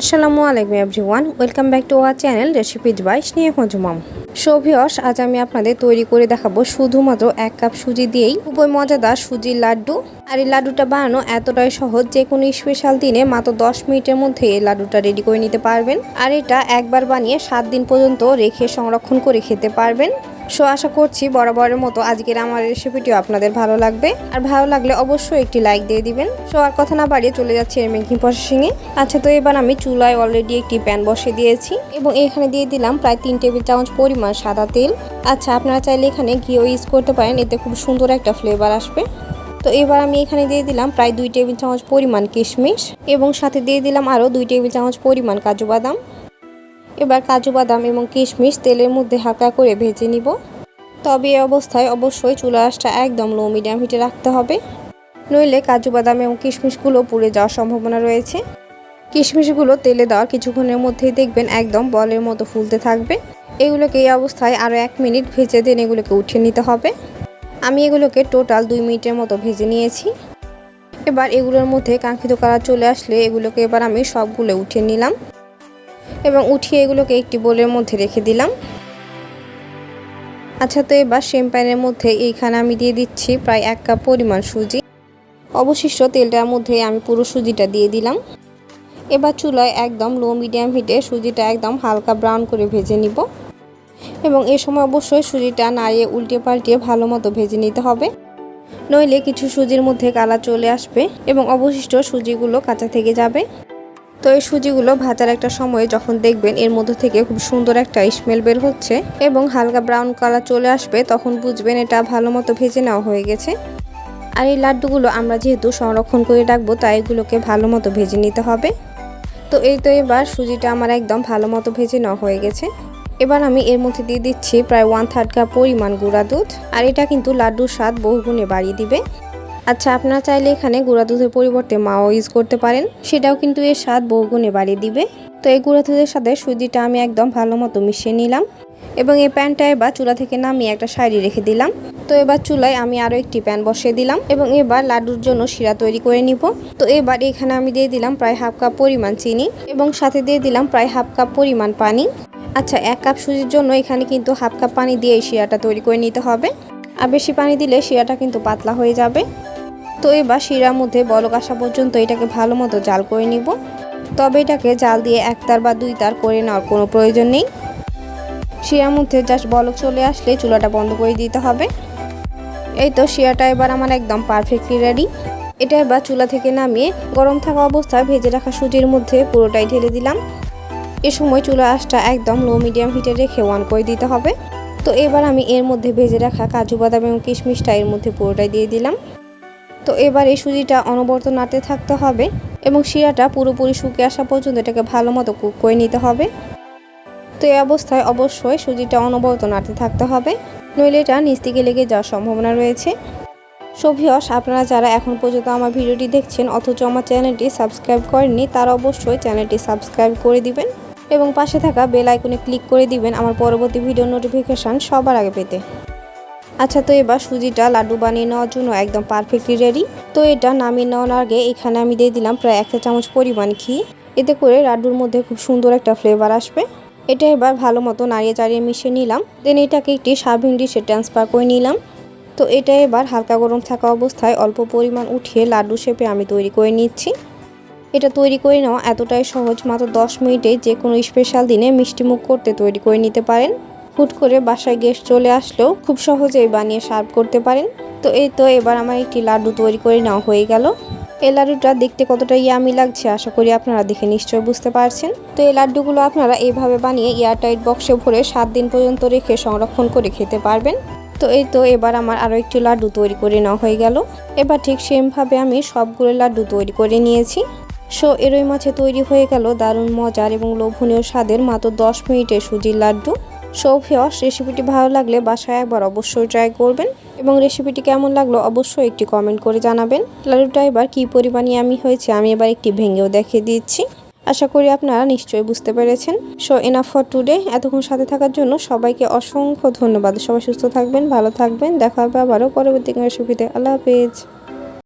আসসালামু আলাইকুম everyone, welcome back to our channel recipes by স্নেহ হজমাম। সৌভিয়স আজ আমি আপনাদের তৈরি করে দেখাবো শুধুমাত্র এক কাপ সুজি দিয়েই। খুবই মজাদার সুজির লাড্ডু। আর এই লাড্ডুটা বানানো এতটাই সহজ যে কোনো স্পেশাল দিনে মাত্র দশ মিনিটের মধ্যে এই লাড্ডুটা রেডি করে নিতে পারবেন। আর এটা একবার বানিয়ে সাত দিন পর্যন্ত রেখে সংরক্ষণ করে খেতে পারবেন। সো আশা করছি বরাবরের মতো আজকের আমার রেসিপিটিও আপনাদের ভালো লাগবে। আর ভালো লাগলে অবশ্যই একটি লাইক দিয়ে দিবেন। সো আর কথা না বাড়িয়ে চলে যাচ্ছে এর মেকিং প্রসেসিংয়ে আচ্ছা তো এবার আমি চুলায় অলরেডি একটি প্যান বসে দিয়েছি এবং এখানে দিয়ে দিলাম প্রায় তিন টেবিল চামচ পরিমাণ সাদা তেল। আচ্ছা আপনারা চাইলে এখানে ঘিও ইউজ করতে পারেন, এতে খুব সুন্দর একটা ফ্লেভার আসবে। তো এবার আমি এখানে দিয়ে দিলাম প্রায় দুই টেবিল চামচ পরিমাণ কিশমিশ এবং সাথে দিয়ে দিলাম আরও দুই টেবিল চামচ পরিমাণ কাজু বাদাম। এবার কাজু বাদাম এবং কিশমিশ তেলের মধ্যে হালকা করে ভেজে নিব। তবে এই অবস্থায় অবশ্যই চুলা আঁচটা একদম লো মিডিয়াম হিটে রাখতে হবে। নইলে কাজু বাদাম এবং কিশমিশগুলো পুড়ে যাওয়ার সম্ভাবনা রয়েছে। কিশমিশগুলো তেলে দেওয়ার কিছুক্ষণের মধ্যেই দেখবেন একদম বলের মতো ফুলতে থাকবে। এগুলোকে এই অবস্থায় আরও এক মিনিট ভেজে দিন এগুলোকে উঠিয়ে নিতে হবে। আমি এগুলোকে টোটাল দুই মিনিটের মতো ভেজে নিয়েছি। এবার এগুলোর মধ্যে কাঙ্ক্ষিত কালার চলে আসলে এগুলোকে এবার আমি সবগুলো উঠিয়ে নিলাম। এবং উঠিয়ে এগুলোকে একটি বোলের মধ্যে রেখে দিলাম। আচ্ছা তো এবার সেম প্যানের মধ্যে এইখানে আমি দিয়ে দিচ্ছি প্রায় এক কাপ পরিমাণ সুজি। অবশিষ্ট তেলটার মধ্যে আমি পুরো সুজিটা দিয়ে দিলাম। এবার চুলায় একদম লো মিডিয়াম হিটে সুজিটা একদম হালকা ব্রাউন করে ভেজে নিব। এবং এ সময় অবশ্যই সুজিটা নাড়িয়ে উল্টে পাল্টিয়ে ভালো মতো ভেজে নিতে হবে। নইলে কিছু সুজির মধ্যে কালার চলে আসবে এবং অবশিষ্ট সুজিগুলো কাঁচা থেকে যাবে। তো এই সুজিগুলো ভাজার একটা সময়ে যখন দেখবেন এর মধ্যে থেকে খুব সুন্দর একটা স্মেল বের হচ্ছে এবং হালকা ব্রাউন কালার চলে আসবে, তখন বুঝবেন এটা ভালো মতো ভেজে নেওয়া হয়ে গেছে। আর এই লাড্ডুগুলো আমরা যেহেতু সংরক্ষণ করে রাখব, তাই এগুলোকে ভালো মতো ভেজে নিতে হবে। তো এই তো এবার সুজিটা আমার একদম ভালো মতো ভেজে নেওয়া হয়ে গেছে। এবার আমি এর মধ্যে দিয়ে দিচ্ছি প্রায় ওয়ান থার্ড কাপ পরিমাণ গুঁড়া দুধ। আর এটা কিন্তু লাড্ডুর স্বাদ বহুগুণে বাড়িয়ে দিবে। আচ্ছা আপনারা চাইলে এখানে গুঁড়া দুধের পরিবর্তে মাও ইউজ করতে পারেন। সেটাও কিন্তু এর স্বাদ বহুগুণে বাড়িয়ে দিবে। তো এই গুঁড়া দুধের সাথে সুজিটা আমি একদম ভালো মতো মিশিয়ে নিলাম এবং এই প্যানটা এবার চুলা থেকে নামিয়ে একটা সাইডে রেখে দিলাম। তো এবার চুলায় আমি আরও একটি প্যান বসিয়ে দিলাম এবং এবার লাড্ডুর জন্য শিরা তৈরি করে নিব। তো এবার এখানে আমি দিয়ে দিলাম প্রায় হাফ কাপ পরিমাণ চিনি এবং সাথে দিয়ে দিলাম প্রায় হাফ কাপ পরিমাণ পানি। আচ্ছা এক কাপ সুজির জন্য এখানে কিন্তু হাফ কাপ পানি দিয়ে এই শিরাটা তৈরি করে নিতে হবে। আর বেশি পানি দিলে শিরাটা কিন্তু পাতলা হয়ে যাবে। তো এবার শিরার মধ্যে বলক আসা পর্যন্ত এটাকে ভালো মতো জাল করে নিব। তবে এটাকে জাল দিয়ে এক তার বা দুই তার করে নেওয়ার কোনো প্রয়োজন নেই। শিরার মধ্যে জাস্ট বলক চলে আসলে চুলাটা বন্ধ করে দিতে হবে। এই তো শিরাটা এবার আমার একদম পারফেক্টলি রেডি এটা এবার চুলা থেকে নামিয়ে গরম থাকা অবস্থায় ভেজে রাখা সুজির মধ্যে পুরোটাই ঢেলে দিলাম। এ সময় চুলা আঁচটা একদম লো মিডিয়াম হিটে রেখে ওয়ান করে দিতে হবে। তো এবার আমি এর মধ্যে ভেজে রাখা কাজু বাদাম এবং কিশমিশটা এর মধ্যে পুরোটাই দিয়ে দিলাম। তো এবার এই সুজিটা অনবরত নাড়তে থাকতে হবে এবং শিরাটা পুরোপুরি শুকিয়ে আসা পর্যন্ত এটাকে ভালো মতো কুক করে নিতে হবে। তো এই অবস্থায় অবশ্যই সুজিটা অনবরত নাড়তে থাকতে হবে, নইলে এটা নিচ থেকে লেগে যাওয়ার সম্ভাবনা রয়েছে। সভিয়স আপনারা যারা এখন পর্যন্ত আমার ভিডিওটি দেখছেন অথচ আমার চ্যানেলটি সাবস্ক্রাইব করেননি, তারা অবশ্যই চ্যানেলটি সাবস্ক্রাইব করে দিবেন এবং পাশে থাকা বেল আইকনে ক্লিক করে দিবেন আমার পরবর্তী ভিডিও নোটিফিকেশান সবার আগে পেতে। আচ্ছা তো এবার সুজিটা লাড্ডু বানিয়ে নেওয়ার জন্য একদম পারফেক্টলি রেডি তো এটা নামিয়ে নেওয়ার আগে এখানে আমি দিয়ে দিলাম প্রায় একটা চামচ পরিমাণ ঘি। এতে করে লাড্ডুর মধ্যে খুব সুন্দর একটা ফ্লেভার আসবে। এটা এবার ভালো মতো নাড়িয়ে চাড়িয়ে মিশিয়ে নিলাম। দেন এটাকে একটি সার্ভিং ডিশে ট্রান্সফার করে নিলাম। তো এটা এবার হালকা গরম থাকা অবস্থায় অল্প পরিমাণ উঠিয়ে লাড্ডু শেপে আমি তৈরি করে নিচ্ছি। এটা তৈরি করে নেওয়া এতটাই সহজ, মাত্র দশ মিনিটে যে কোনো স্পেশাল দিনে মিষ্টিমুখ করতে তৈরি করে নিতে পারেন। হুট করে বাসায় গেস্ট চলে আসলেও খুব সহজেই বানিয়ে সার্ভ করতে পারেন। তো এই তো এবার আমার একটি লাড্ডু তৈরি করে নেওয়া হয়ে গেল। এই লাড্ডুটা দেখতে কতটা ইয়ামি লাগছে আশা করি আপনারা দেখে নিশ্চয়ই বুঝতে পারছেন। তো এই লাড্ডুগুলো আপনারা এইভাবে বানিয়ে এয়ারটাইট বক্সে ভরে সাত দিন পর্যন্ত রেখে সংরক্ষণ করে খেতে পারবেন। তো এই তো এবার আমার আরও একটি লাড্ডু তৈরি করে নেওয়া হয়ে গেল। এবার ঠিক সেমভাবে আমি সবগুলো লাড্ডু তৈরি করে নিয়েছি। সো এরই মাছে তৈরি হয়ে গেল দারুণ মজার এবং লোভনীয় স্বাদের মাত্র দশ মিনিটে সুজির লাড্ডু। সৌফিয়স রেসিপিটি ভালো লাগলে বাসায় একবার অবশ্যই ট্রাই করবেন এবং রেসিপিটি কেমন লাগল অবশ্যই একটি কমেন্ট করে জানাবেন। লাড্ডুটা এবার কী পরিমাণে আমি হয়েছে আমি এবার একটি ভেঙেও দেখিয়ে দিচ্ছি। আশা করি আপনারা নিশ্চয়ই বুঝতে পেরেছেন। সো এনাফ ফর টুডে এতক্ষণ সাথে থাকার জন্য সবাইকে অসংখ্য ধন্যবাদ। সবাই সুস্থ থাকবেন, ভালো থাকবেন। দেখা হবে আবারও পরবর্তী রেসিপিতে আল্লাহ হাফেজ।